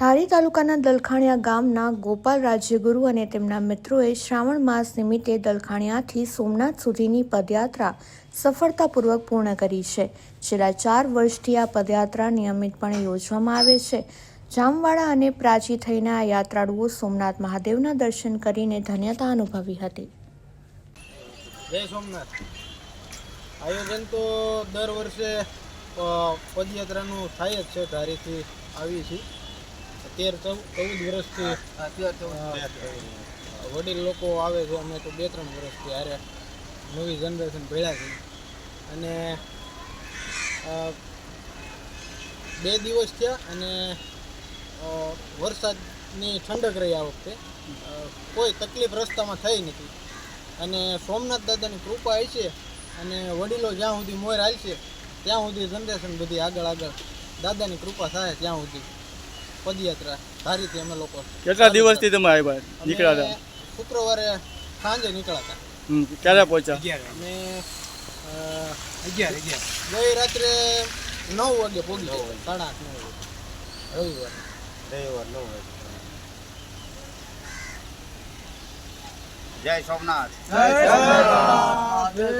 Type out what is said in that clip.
ધારી તાલુકાના દલખાણિયા ગામના ગોપાલ રાજ્યગુરુ અને તેમના મિત્રોએ શ્રાવણ માસ નિમિત્તે દલખાણિયાથી સોમનાથ સુધીની પદયાત્રા સફળતાપૂર્વક પૂર્ણ કરી છે. છેલ્લા ચાર વર્ષથી આ પદયાત્રા નિયમિતપણે યોજવામાં આવે છે. જામવાડા અને પ્રાચી થઈને આ યાત્રાળુઓ સોમનાથ મહાદેવના દર્શન કરીને ધન્યતા અનુભવી હતી. આયોજન તો દર વર્ષે પદયાત્રાનું થાય જ છે, ધારીથી આવી છીએ. તેર ચૌદ વર્ષથી વડીલ લોકો આવે છે અમે તો બે ત્રણ વર્ષથી હારે નવી જનરેશન ભેળા છે અને બે દિવસ થયા અને વરસાદની ઠંડક રહી આ વખતે. કોઈ તકલીફ રસ્તામાં થઈ નથી. અને સોમનાથ દાદાની કૃપા છે અને વડીલો જ્યાં સુધી મોર હાલશે ત્યાં સુધી જનરેશન બધી આગળ આગળ દાદાની કૃપા થાય ત્યાં સુધી. પદયાત્રા. ધારીથી અમે લોકો કેટલા દિવસથી તમે આવ્યા નીકળ્યા હતા? શુક્રવારે સાંજે નીકળ્યા હતા. ક્યારે પહોંચ્યા? અમે અગિયાર અગિયાર. ગઈ રાત્રે નવ વાગે પહોંચી સાડા આઠ નવ વાગે. રવિવાર. રવિવાર નવ વાગે. જય સોમનાથ. મહાદેવ